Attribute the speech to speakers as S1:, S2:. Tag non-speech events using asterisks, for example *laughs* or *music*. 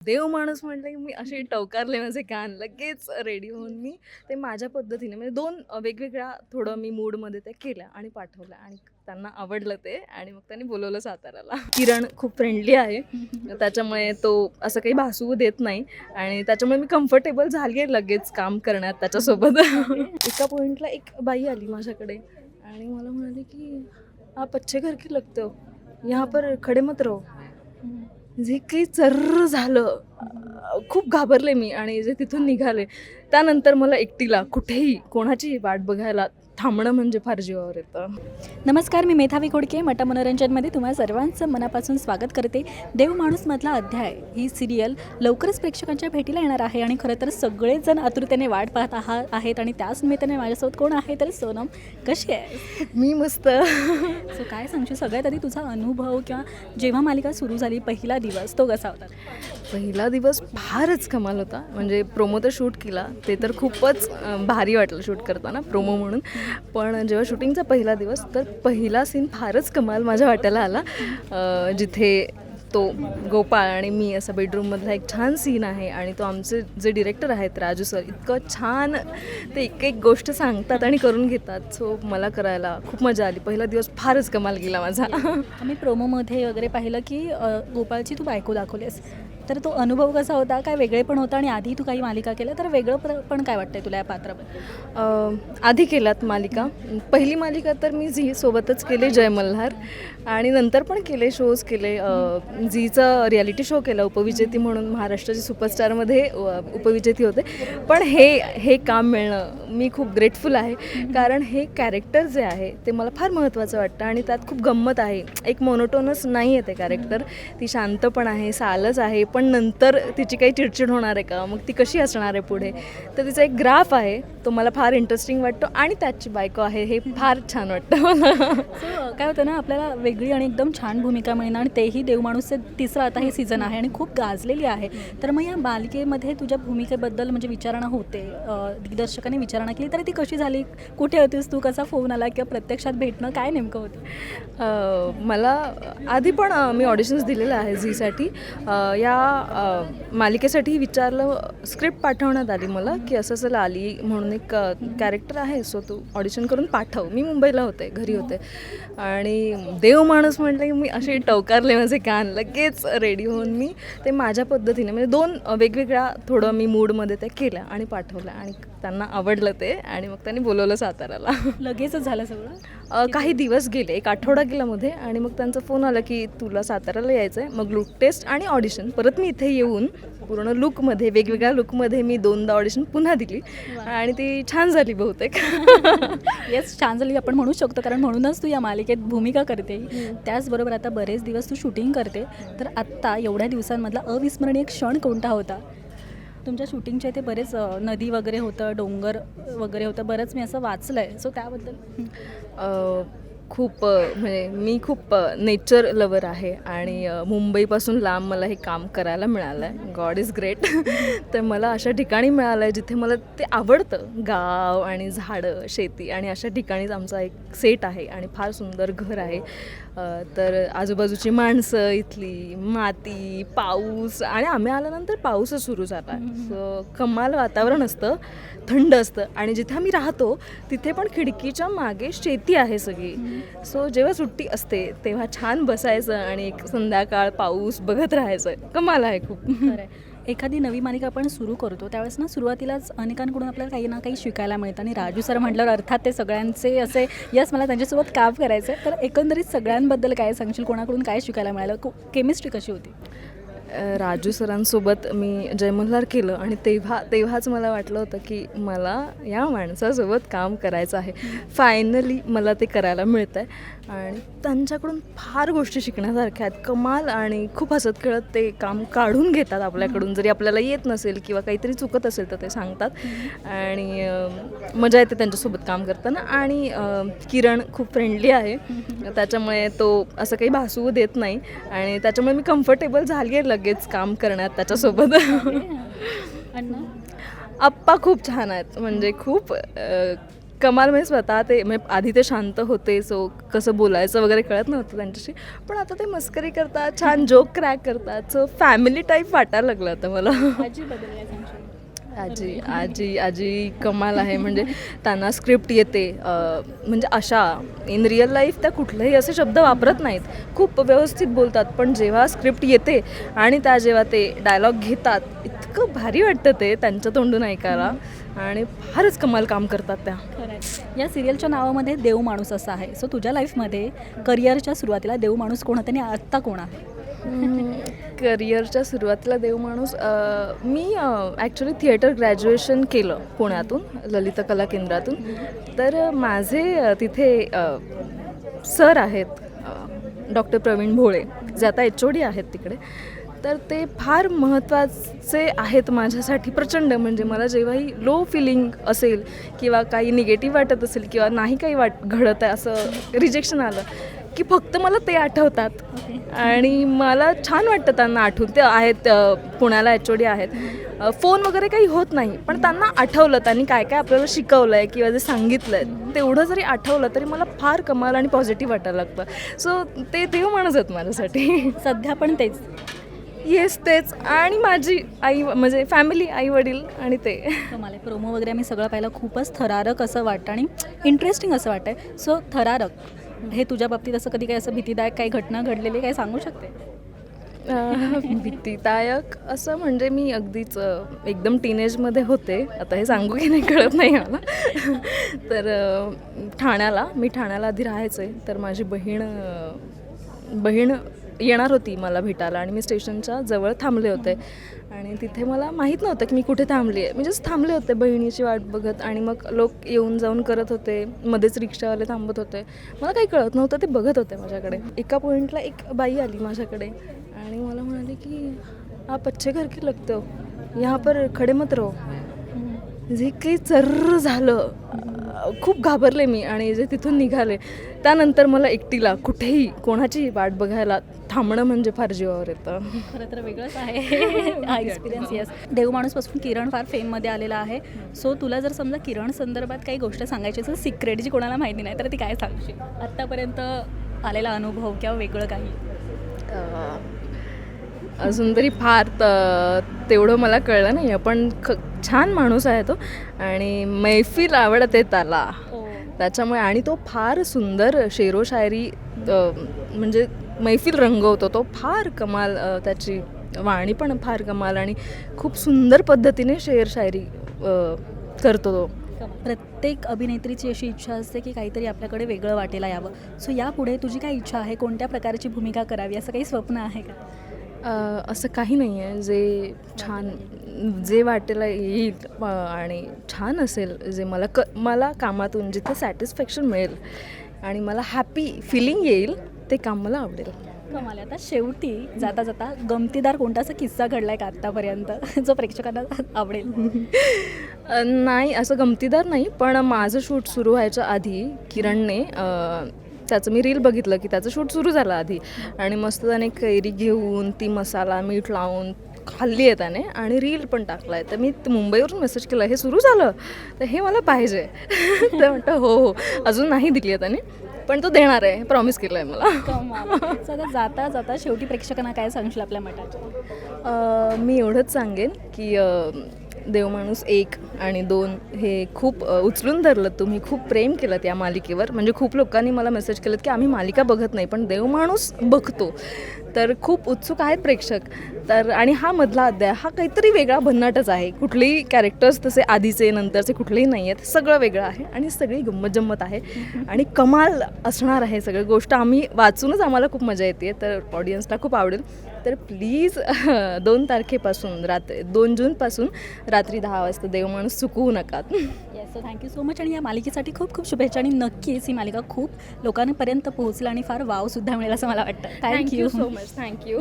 S1: देव माणूस म्हटलं की मी अशी टवकारले माझे कान लगेच रेडी होऊन मी ते माझ्या पद्धतीने म्हणजे दोन वेगवेगळ्या थोडं मी मूडमध्ये त्या केल्या आणि पाठवल्या आणि त्यांना आवडलं ते आणि मग त्यांनी बोलवलं साताराला किरण खूप फ्रेंडली आहे. त्याच्यामुळे तो असं काही भासू देत नाही आणि त्याच्यामुळे मी कम्फर्टेबल झाली आहे लगेच काम करण्यात त्याच्यासोबत. एका पॉईंटला एक बाई आली माझ्याकडे आणि मला म्हणाली की आप अच्छे घर के लगते. हो यहाँ पर खडे मत रहो. जे काही चर्र झालं खूप घाबरले मी आणि जे तिथून निघाले. त्यानंतर मला एकटीला कुठेही कोणाची वाट बघायला थांबणं म्हणजे फार जीवावर येतं.
S2: नमस्कार मी मेधावी खोडके मटा मनोरंजनमध्ये तुम्हा सर्वांचं मनापासून स्वागत करते. देव माणूसमधला अध्याय ही सिरियल लवकरच प्रेक्षकांच्या भेटीला येणार आहे आणि खरं तर सगळेच जण आतुरतेने वाट पाहत आहा आहेत आणि त्याच निमित्ताने माझ्यासोबत कोण आहे तर सोनम कशी आहे
S1: मी मस्त.
S2: सो काय सांगशील? सगळ्यात आधी तुझा अनुभव किंवा जेव्हा मालिका सुरू झाली पहिला दिवस तो कसा होता?
S1: पहिला दिवस फारच कमाल होता. म्हणजे प्रोमो तर शूट केला. ते तर खूपच भारी वाटलं शूट करताना प्रोमो म्हणून. पण जेव्हा शूटिंगचा पहिला दिवस तर पहिला सीन फारच कमाल माझ्या वाट्याला आला. जिथे तो गोपाळ आणि मी असा बेडरूममधला एक छान सीन आहे आणि तो आमचे जे डिरेक्टर आहेत राजू सर इतकं छान ते एक एक गोष्ट सांगतात आणि करून घेतात. सो मला करायला खूप मजा आली. पहिला दिवस फारच कमाल गेला माझा.
S2: आम्ही प्रोमोमध्ये वगैरे पाहिलं की गोपाळची तू बायको दाखवलीस तर तो अनुभव कसा होता? काय वेगळे पण होता आणि आधी तू काही मालिका केल्या? तर वेगळं प्र- पण काय वाटतंय तुला या पात्राबद्दल?
S1: आधी केल्यात मालिका. पहिली मालिका तर मी झी सोबतच केले जय मल्हार. आणि नंतर पण केले शोज केले. झीचा झीचं रियालिटी शो केला उपविजेती म्हणून महाराष्ट्राची सुपरस्टारमध्ये उपविजेती होते. पण हे हे काम मिळणं मी खूप ग्रेटफुल आहे. कारण हे कॅरेक्टर जे आहे ते मला फार महत्त्वाचं वाटतं आणि त्यात खूप गंमत आहे. एक मोनोटोनस नाही आहे ते कॅरेक्टर ती शांत पण आहे सालच आहे पण नंतर तिची काही चिडचिड होणार आहे का? मग ती कशी असणार आहे पुढे? तर तिचा एक ग्राफ आहे. तो मला फार इंटरेस्टिंग वाटतो आणि त्याची बायको आहे हे फार छान वाटतं मला.
S2: सो काय होतं ना आपल्याला वेगळी आणि एकदम छान भूमिका मिळणं आणि तेही देवमाणूसचे तिसरं आता हे सीझन आहे आणि खूप गाजलेली आहे. तर मग या मालिकेमध्ये तुझ्या भूमिकेबद्दल म्हणजे विचारणा होते अं, दिग्दर्शकाने विचारणा केली तर ती कशी झाली? कुठे होतीस तू? कसा फोन आला किंवा प्रत्यक्षात भेटणं? काय नेमकं होतं?
S1: अ, मला आधी पण अ, मी ऑडिशन्स दिलेलं आहे झीसाठी. अ, या अ, मालिकेसाठी विचारलं स्क्रिप्ट पाठवण्यात आली मला की असं असं आली म्हणून एक कॅरेक्टर आहे सो तू ऑडिशन करून पाठव. मी मुंबईला होते घरी होते. आणि देव माणूस म्हटलं की मी अशी टवकारले माझे कान लगेच रेडी होऊन मी ते माझ्या पद्धतीने म्हणजे दोन वेगवेगळ्या थोडं मी मूडमध्ये ते केलं आणि पाठवलं आणि त्यांना आवडलं ते आणि मग त्यांनी बोलवलं साताराला
S2: लगेचच झालं सगळं?
S1: काही दिवस गेले एक आठवडा गेला मध्ये आणि मग त्यांचा फोन आला की तुला साताऱ्याला यायचं आहे मग लुक टेस्ट आणि ऑडिशन परत मी इथे येऊन पूर्ण लुकमध्ये वेगवेगळ्या लुकमध्ये मी दोनदा ऑडिशन पुन्हा दिली. आणि ती छान झाली बहुतेक. *laughs*
S2: येस छान झाली. आपण म्हणू शकतो कारण म्हणूनच तू या मालिकेत भूमिका करते. त्याचबरोबर आता बरेच दिवस तू शूटिंग करते. तर आत्ता एवढ्या दिवसांमधला अविस्मरणीय क्षण कोणता होता? तुमच्या शूटिंगच्या इथे बरेच नदी वगैरे होतं डोंगर वगैरे होतं बरंच मी असं वाचलं आहे सो त्याबद्दल.
S1: अ, खूप अ, म्हणजे मी खूप नेचर लवर आहे आणि अ, मुंबईपासून लांब मला हे काम करायला मिळालं आहे गॉड इज ग्रेट तर मला अशा ठिकाणी मिळालं आहे जिथे मला ते आवडतं. गाव आणि झाडं शेती आणि अशा ठिकाणीच आमचा एक सेट आहे आणि फार सुंदर घर आहे. तर आजूबाजूची माणसं इथली माती पाऊस आणि आम्ही आल्यानंतर पाऊसच सुरू झाला. सो कमाल वातावरण असतं थंड असतं आणि जिथे आम्ही राहतो तिथे पण खिडकीच्या मागे शेती आहे सगळी. सो जेव्हा सुट्टी असते तेव्हा छान बसायचं आणि एक संध्याकाळ पाऊस बघत राहायचं. कमाल आहे खूप.
S2: एखादी नवी मालिका आपण सुरू करतो त्यावेळेस ना सुरुवातीलाच अनेकांकडून आपल्याला काही ना काही शिकायला मिळतं. आणि राजू सर म्हटल्यावर अर्थात ते सगळ्यांचे असे यस मला त्यांच्यासोबत काम करायचं आहे तर एकंदरीत सगळ्यांबद्दल काय सांगशील? कोणाकडून काय शिकायला मिळालं? केमिस्ट्री कशी होती?
S1: राजू सरांसोबत मी जयमल्हार केलं आणि तेव्हा तेव्हाच मला वाटलं होतं की मला या माणसासोबत काम करायचं आहे. फायनली मला ते करायला मिळतं आहे आणि त्यांच्याकडून फार गोष्टी शिकण्यासारख्या आहेत. कमाल आणि खूप हसत खेळत ते काम काढून घेतात आपल्याकडून. जरी आपल्याला येत नसेल किंवा काहीतरी चुकत असेल तर ते सांगतात. आणि मजा येते त्यांच्यासोबत काम करताना. आणि किरण खूप फ्रेंडली आहे. त्याच्यामुळे तो असं काही भासवू देत नाही. आणि त्याच्यामुळे मी कम्फर्टेबल झाली आहे लगेच काम करण्यात त्याच्यासोबत.
S2: अण्णा
S1: आप्पा खूप छान आहेत. म्हणजे खूप कमाल म्हणजे स्वतः ते म्हणजे आधी ते शांत होते सो कसं बोलायचं वगैरे कळत नव्हतं त्यांच्याशी. पण आता ते मस्करी करतात छान जोक क्रॅक करतात सो फॅमिली टाईप वाटायला लागलं आता मला.
S2: आजी
S1: आजी आजी कमाल आहे. म्हणजे त्यांना स्क्रिप्ट येते. म्हणजे अशा इन रिअल लाईफ त्या कुठलेही असे शब्द वापरत नाहीत. खूप व्यवस्थित बोलतात पण जेव्हा स्क्रिप्ट येते आणि त्या जेव्हा ते डायलॉग घेतात इतकं भारी वाटतं ते त्यांच्या तोंडून ऐकायला. आणि फारच कमाल काम करतात त्या.
S2: या सिरियलच्या नावामध्ये देव माणूस असं आहे. सो तुझ्या लाईफमध्ये करिअरच्या सुरुवातीला देव माणूस कोण होता आणि आत्ता कोण आहे?
S1: करिअरच्या सुरुवातीला देव माणूस मी ॲक्च्युली थिएटर ग्रॅज्युएशन केलं पुण्यातून ललित कला केंद्रातून. तर माझे तिथे सर आहेत डॉक्टर प्रवीण भोळे जे आता एच ओ डी आहेत तिकडे. तर ते फार महत्त्वाचे आहेत माझ्यासाठी प्रचंड. म्हणजे मला जेव्हाही लो फिलिंग असेल किंवा काही निगेटिव्ह वाटत असेल किंवा नाही काही वाट घडत आहे असं रिजेक्शन आलं की फक्त मला ते आठवतात. आणि मला छान वाटतं त्यांना आठवून. ते आहेत पुण्याला एच ओ डी आहेत. फोन वगैरे काही होत नाही पण त्यांना आठवलं त्यांनी काय काय आपल्याला शिकवलं आहे किंवा जे सांगितलं आहे तेवढं जरी आठवलं तरी मला फार कमाल आणि पॉझिटिव्ह वाटायला लागतं. सो ते देव माणूस आहेत माझ्यासाठी.
S2: सध्या पण तेच.
S1: येस तेच. आणि माझी आई म्हणजे फॅमिली आई वडील आणि ते.
S2: मला प्रोमो वगैरे मी सगळं पाहिलं खूपच थरारक असं वाटतं आणि इंटरेस्टिंग असं वाटतं सो थरारक. हे तुझ्या बाबतीत असं कधी काही असं भीतीदायक काही घटना घडलेली काही सांगू शकते?
S1: भीतीदायक असं म्हणजे मी अगदीच एकदम टीनेजमध्ये होते. आता हे सांगू की नाही कळत नाही मला. तर ठाण्याला मी ठाण्याला आधी राहायचे. तर माझी बहीण बहीण येणार होती मला भेटायला आणि मी स्टेशनच्या जवळ थांबले होते. आणि तिथे मला माहीत नव्हतं की मी कुठे थांबली आहे. मी जस्ट थांबले होते बहिणीची वाट बघत आणि मग लोक येऊन जाऊन करत होते. मध्येच रिक्षावाले थांबत होते. मला काही कळत नव्हतं ते बघत होते माझ्याकडे. एका पॉईंटला एक बाई आली माझ्याकडे आणि मला म्हणाले की आप अच्छे घर के लगते हो यहाँ पर खडे मत रहो. जे काही चर्र झालं खूप घाबरले मी आणि जे तिथून निघाले त्यानंतर मला एकटीला कुठेही कोणाची वाट बघायला थांबणं म्हणजे फार जीवावर येतं.
S2: खरं तर वेगळंच आहे. *laughs* हा एक्सपिरियन्स येस देव माणूसपासून किरण फार फेममध्ये आलेला आहे. सो तुला जर समजा किरण संदर्भात काही गोष्ट सांगायची असेल सिक्रेट जी कोणाला माहिती नाही तर ती काय सांगशील? आत्तापर्यंत आलेला अनुभव किंवा वेगळं काही?
S1: अं, अजून तरी फार त- तेवढं मला कळलं नाही पण ख छान माणूस आहे तो आणि मैफिल आवडते त्याला. त्याच्यामुळे आणि तो फार सुंदर शेरो शायरी म्हणजे मैफिल रंगवतो. तो फार कमाल त्याची वाणी पण फार कमाल आणि खूप सुंदर पद्धतीने शेर शायरी करतो तो.
S2: प्रत्येक अभिनेत्रीची अशी इच्छा असते की काहीतरी आपल्याकडे वेगळं वाटेला यावं. सो यापुढे तुझी काय इच्छा आहे? कोणत्या प्रकारची भूमिका करावी? असं काही स्वप्न आहे का?
S1: असं काही नाही आहे जे छान जे वाटेला येईल आणि छान असेल जे मला क मला कामातून जिथे सॅटिस्फॅक्शन मिळेल आणि मला हॅपी फिलिंग येईल ते काम मला आवडेल.
S2: कमाल आता शेवटी जाता जाता गमतीदार कोणता असा किस्सा घडलाय का आत्तापर्यंत? *laughs* जो प्रेक्षकांना आवडेल.
S1: नाही असं गमतीदार नाही पण माझं शूट सुरू व्हायच्या आधी किरणने त्याचं मी रील बघितलं की त्याचं शूट सुरू झालं आधी. आणि मस्त त्याने कैरी घेऊन ती मसाला मीठ लावून खाल्ली आहे त्याने आणि रील पण टाकला आहे. तर मी मुंबईवरून मेसेज केला हे सुरू झालं? तर हे मला पाहिजे. *laughs* तर म्हणतं हो हो. अजून नाही दिली आहे त्याने पण तो देणार आहे. प्रॉमिस केलं आहे मला
S2: आता जाता जाता शेवटी प्रेक्षकांना काय सांगशील आपल्या
S1: अ, मी एवढंच सांगेन की देवमाणूस एक आणि दोन हे खूप उचलून धरलं. तुम्ही खूप प्रेम केलं या मालिकेवर. म्हणजे खूप लोकांनी मला मेसेज केलं की आम्ही मालिका बघत नाही पण देवमाणूस बघतो. तर खूप उत्सुक आहेत प्रेक्षक. तर आणि हा मधला अध्याय हा काहीतरी वेगळा भन्नाटच आहे. कुठलेही कॅरेक्टर्स तसे आधीचे नंतरचे कुठलेही नाही आहेत सगळं वेगळं आहे आणि सगळी गंमत जम्मत आहे. आणि कमाल असणार आहे सगळं गोष्ट. आम्ही वाचूनच आम्हाला खूप मजा येते तर ऑडियन्सला खूप आवडेल. तर प्लीज *laughs* दोन तारखेपासून रात्री दोन जूनपासून रात्री दहा वाजता देवमाणूस चुकवू नका.
S2: Yes so thank you so much आणि या मालिकेसाठी खूप खूप शुभेच्छा. आणि नक्कीच ही मालिका खूप लोकांपर्यंत पोहोचलं आणि फार वावसुद्धा मिळेल असं मला वाटतं. Thank you
S1: so much thank you